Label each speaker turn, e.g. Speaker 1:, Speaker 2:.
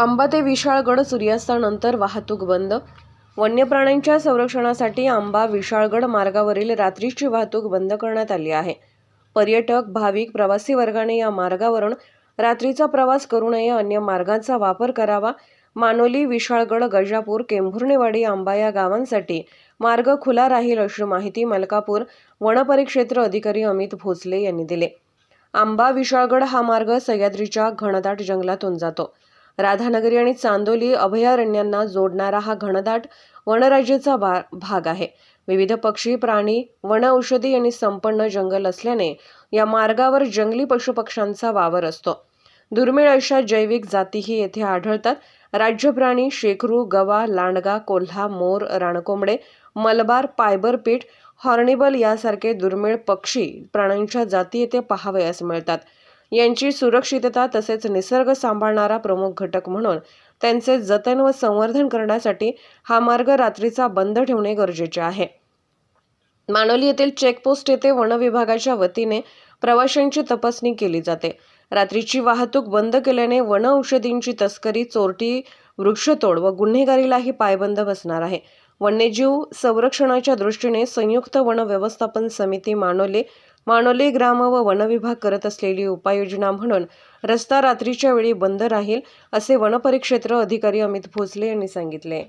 Speaker 1: आंबा ते विशाळगड सूर्यास्तानंतर वाहतूक बंद. वन्य प्राण्यांच्या संरक्षणासाठी आंबा विशाळगड मार्गावरील रात्रीची वाहतूक बंद करण्यात आली आहे. पर्यटक भाविक प्रवासी वर्गाने या मार्गावरून रात्रीचा प्रवास करू नये अन्य मार्गांचा वापर करावा. मानोली विशाळगड गजापूर केंभुर्णेवाडी आंबा या गावांसाठी मार्ग खुला राहील अशी माहिती मलकापूर वनपरिक्षेत्र अधिकारी अमित भोसले यांनी दिले. आंबा विशाळगड हा मार्ग सह्याद्रीच्या घनदाट जंगलातून जातो. राधानगरी आणि चांदोली अभयारण्यांना जोडणारा हा घनदाट वनराज्याचा भाग आहे. विविध पक्षी प्राणी वन औषधी संपन्न जंगल असल्याने या मार्गावर जंगली पशुपक्ष्यांचा वावर असतो. दुर्मिळ अशा जैविक जातीही येथे आढळतात. राज्य प्राणी शेखरू गवा लांडगा कोल्हा मोर रानकोंबडे मलबार पायबर पीठ हॉर्निबल यासारखे दुर्मिळ पक्षी प्राण्यांच्या जाती येथे पहावयास मिळतात. यांची सुरक्षितता तसेच निसर्ग सांभाळणारा प्रमुख घटक म्हणून त्यांचे जतन व संवर्धन करण्यासाठी हा मार्ग रात्रीचा बंद ठेवणे गरजेचे आहे. मानोली येथील चेकपोस्ट येथे वन विभागाच्या वतीने प्रवाशांची तपासणी केली जाते. रात्रीची वाहतूक बंद केल्याने वन औषधींची तस्करी चोरटी वृक्षतोड व गुन्हेगारीलाही पायबंद बसणार आहे. वन्यजीव संरक्षणाच्या दृष्टीने संयुक्त वन व्यवस्थापन समिती मानोली मानोली ग्राम व वनविभाग करत असलेली उपाययोजना म्हणून रस्ता रात्रीच्या वेळी बंद राहील असे वनपरिक्षेत्र अधिकारी अमित भोसले यांनी सांगितले.